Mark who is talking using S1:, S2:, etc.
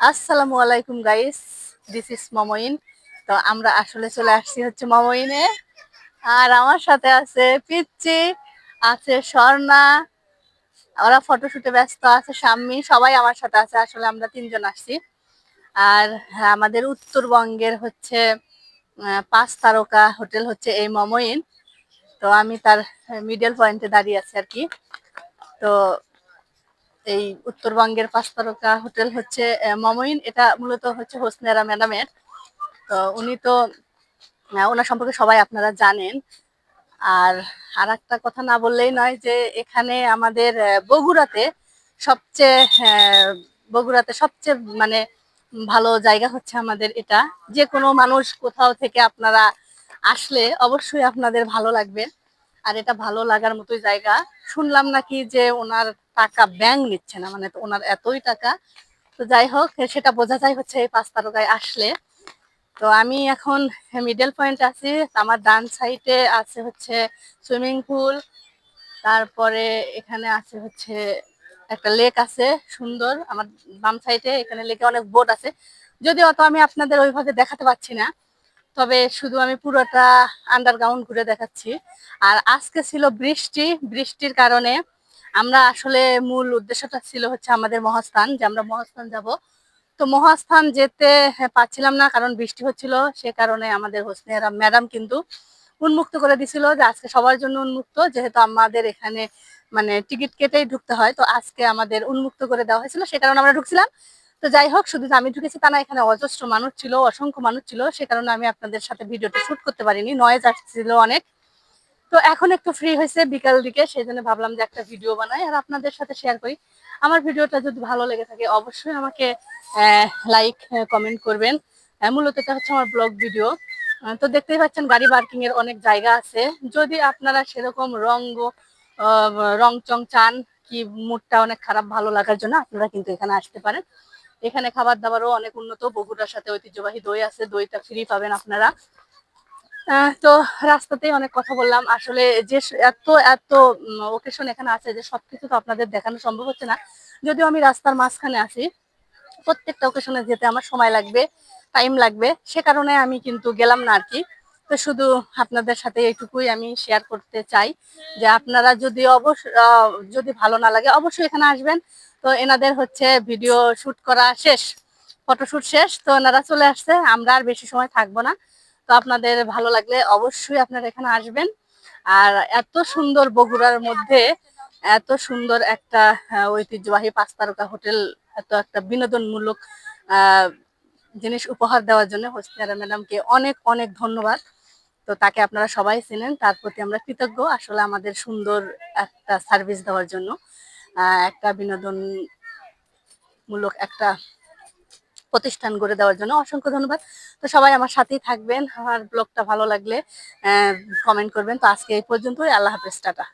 S1: আসসালামু আলাইকুম guys this is মমইন তো আমরা আসলে চলে আসছি হচ্ছে মমইনে আর আমার সাথে আছে পিচ্চি, আছে স্বর্ণা। ওরা ফটোশুটে ব্যস্ত আছে সাম্মি সবাই আমার সাথে আছে, আসলে আমরা তিনজন আসছি। আর আমাদের উত্তরবঙ্গের হচ্ছে পাঁচ তারকা হোটেল হচ্ছে এই মমইন তো আমি তার মিডল পয়েন্টে দাঁড়িয়ে আছি আর কি। তো এই উত্তরবঙ্গের পাঁচ তারকা হোটেল হচ্ছে মমইন। এটা মূলত হচ্ছে হোসনেরা ম্যাডামের। তো উনি তো ওনার সম্পর্কে সবাই আপনারা জানেন। আর আর একটা কথা না বললেই নয় যে এখানে আমাদের বগুড়াতে সবচেয়ে বগুড়াতে সবচেয়ে মানে ভালো জায়গা হচ্ছে আমাদের এটা। যে কোনো মানুষ কোথাও থেকে আপনারা আসলে অবশ্যই আপনাদের ভালো লাগবে। আর এটা ভালো লাগার মতোই জায়গা। শুনলাম নাকি যে ওনার টাকা ব্যাংক নিচ্ছে না মানে ওনার এতই টাকা। তো যাই হোক, সেটা বোঝা যায় হচ্ছে এই পাঁচ তারকায় আসলে। তো আমি এখন মিডল পয়েন্ট আছি, আমার ডান সাইডে আছে হচ্ছে সুইমিং পুল তারপরে এখানে আছে হচ্ছে একটা লেক আছে, সুন্দর। আমার বাম সাইডে এখানে লেকে অনেক বোট আছে। যদিও অত আমি আপনাদের ওইভাবে দেখাতে পাচ্ছি না, তবে শুধু আমি পুরোটা আন্ডারগ্রাউন্ড ঘুরে দেখাচ্ছি। আর আজকে ছিল বৃষ্টি, বৃষ্টির কারণে আমরা আসলে মূল উদ্দেশ্যটা ছিল হচ্ছে আমাদের মহাস্থান, যে আমরা মহাস্থান যাব। তো মহাস্থান যেতে পাচ্ছিলাম না, কারণ বৃষ্টি হচ্ছিল, সে কারণে আমাদের হোসনিয়ারা ম্যাডাম কিন্তু উন্মুক্ত করে দিছিল যে আজকে সবার জন্য উন্মুক্ত, যেহেতু আমাদের এখানে মানে টিকিট কেটেই ঢুকতে হয়। তো আজকে আমাদের উন্মুক্ত করে দেওয়া হয়েছিল, সে কারণে আমরা ঢুকছিলাম। তো যাই হোক, শুধু আমি ঢুকেছি তা না, এখানে অজস্র মানুষ ছিল, অসংখ্য মানুষ ছিল, সে কারণে আমি আপনাদের সাথে ভিডিওটা শুট করতে পারিনি। নয়েজ আসছিল অনেক। তো এখন একটু ফ্রি হয়েছে বিকাল দিকে সেই জন্য ভাবলাম যে একটা ভিডিও বানাই আর আপনাদের সাথে শেয়ার করি। আমার ভিডিওটা যদি ভালো লেগে থাকে অবশ্যই আমাকে লাইক কমেন্ট করবেন। মূলত এটা হচ্ছে আমার ব্লগ ভিডিও তো দেখতেই পাচ্ছেন গাড়ি পার্কিং এর অনেক জায়গা আছে। যদি আপনারা সেরকম রং রং চং চান কি মুডটা অনেক খারাপ, ভালো লাগার জন্য আপনারা কিন্তু এখানে আসতে পারেন। এখানে খাবার দাবারও অনেক উন্নত। বগুড়ার সাথে ঐতিহ্যবাহী দই আছে। দইটা ফ্রি পাবেন আপনারা। তো রাস্তাতেই অনেক কথা বললাম। আসলে যে এত এত ওকেশন এখানে আছে যে সবকিছু তো আপনাদের দেখানো সম্ভব হচ্ছে না। যদিও আমি রাস্তার মাঝখানে আছি, প্রত্যেকটা ওকেশনে যেতে আমার সময় লাগবে টাইম লাগবে। সে কারণে আমি কিন্তু গেলাম না আর কি তো শুধু আপনাদের সাথে এইটুকুই আমি শেয়ার করতে চাই যে আপনারা যদি অবশ্য যদি ভালো না লাগে অবশ্যই এখানে আসবেন। তো এনাদের হচ্ছে ভিডিও শ্যুট করা শেষ ফটোশুট শেষ। তো এনারা চলে আসছে, আমরা আর বেশি সময় থাকব না। তো আপনাদের ভালো লাগলে অবশ্যই আপনারা এখানে আসবেন। আর এত সুন্দর বগুড়ার মধ্যে এত সুন্দর একটা ঐতিহ্যবাহী পাঁচ তারকা হোটেল, এত একটা বিনোদনমূলক জিনিস উপহার দেওয়ার জন্য হোসনিয়ারা ম্যাডামকে অনেক অনেক ধন্যবাদ। তো তাকে আপনারা সবাই চেনেন, তার প্রতি আমরা কৃতজ্ঞ। আসলে আমাদের সুন্দর একটা সার্ভিস দেওয়ার জন্য একটা বিনোদনমূলক একটা প্রতিষ্ঠান গড়ে দেওয়ার জন্য অসংখ্য ধন্যবাদ। তো সবাই আমার সাথেই থাকবেন। আমার ব্লগটা ভালো লাগলে কমেন্ট করবেন। তো আজকে এই পর্যন্তই। আল্লাহ হাফেজ, টাটা।